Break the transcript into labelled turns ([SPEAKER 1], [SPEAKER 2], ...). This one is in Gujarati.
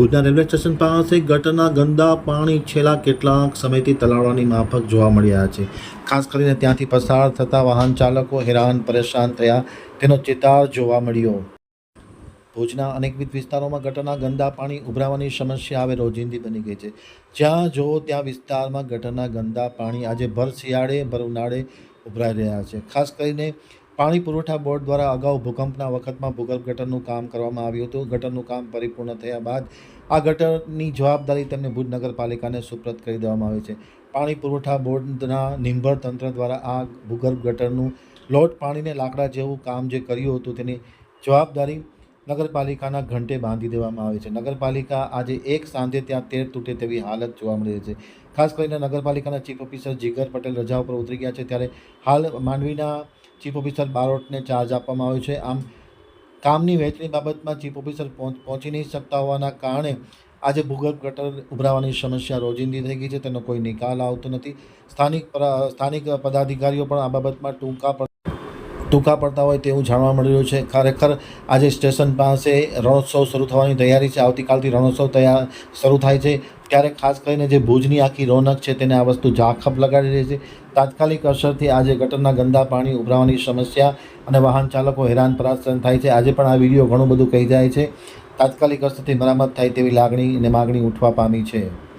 [SPEAKER 1] ભુજના રેલવે સ્ટેશન પાસે ગટરના ગંદા પાણી છેલ્લા કેટલાક સમયથી તલાવડાની માફક જોવા મળ્યા છે. ખાસ કરીને ત્યાંથી પસાર થતા વાહન ચાલકો હેરાન, પરેશાન થયા. તેનો ચિતાર જોવા મળ્યો. ભુજના અનેકવિધ વિસ્તારોમાં ગટરના ગંદા પાણી ઉભરાવાની સમસ્યા હવે રોજિંદી બની ગઈ છે. જ્યાં જો ત્યાં વિસ્તારમાં ગટરના ગંદા પાણી આજે ભર શિયાળે, ભર ઉનાળે ઉભરાઈ રહ્યા છે. ખાસ કરીને પાણી પુરવઠા બોર્ડ દ્વારા અગાઉ ભૂકંપના વખતમાં ભૂગર્ભ ગટરનું કામ કરવામાં આવ્યું હતું. ગટરનું કામ પરિપૂર્ણ થયા બાદ આ ગટરની જવાબદારી તેમને ભુજ નગરપાલિકાને સુપ્રત કરી દેવામાં આવી છે. પાણી પુરવઠા બોર્ડના નિંભર તંત્ર દ્વારા આ ભૂગર્ભ ગટરનું લોટ પાણીને લાકડા જેવું કામ જે કર્યું હતું તેની જવાબદારી નગરપાલિકાના ઘંટે બાંધી દેવામાં આવે છે. નગરપાલિકા આજે એક સાંજે ત્યાં તેર તૂટે તેવી હાલત જોવા મળી રહી છે. ખાસ કરીને નગરપાલિકાના ચીફ ઓફિસર જીગર પટેલ રજા ઉપર ઉતરી ગયા છે. ત્યારે હાલ માંડવીના ચીફ ઓફિસર બારોટને ચાર્જ આપવામાં આવ્યો છે. આમ, કામની વહેંચણી બાબતમાં ચીફ ઓફિસર પહોંચી નહીં શકતા હોવાના કારણે આજે ભૂગર્ભ ગટર ઉભરાવાની સમસ્યા રોજિંદી થઈ ગઈ છે. તેનો કોઈ નિકાલ આવતો નથી. સ્થાનિક સ્થાનિક પદાધિકારીઓ પણ આ બાબતમાં ટૂંકા ટૂંકા પડતા હોય તેવું જાણવા મળી રહ્યું છે. ખરેખર આજે સ્ટેશન પાસે રણોત્સવ શરૂ થવાની તૈયારી છે. આવતીકાલથી રણોત્સવ તૈયાર શરૂ થાય છે. ત્યારે ખાસ કરીને જે ભુજની આખી રોનક છે તેને આ વસ્તુ ઝાખપ લગાડી રહી છે. તાત્કાલિક અસરથી આજે ગટરના ગંદા પાણી ઉભરાવાની સમસ્યા અને વાહન ચાલકો હેરાન પરાશાન થાય છે. આજે પણ આ વીડિયો ઘણું બધું કહી જાય છે. તાત્કાલિક અસરથી મરામત થાય તેવી લાગણી અને માગણી ઉઠવા પામી છે.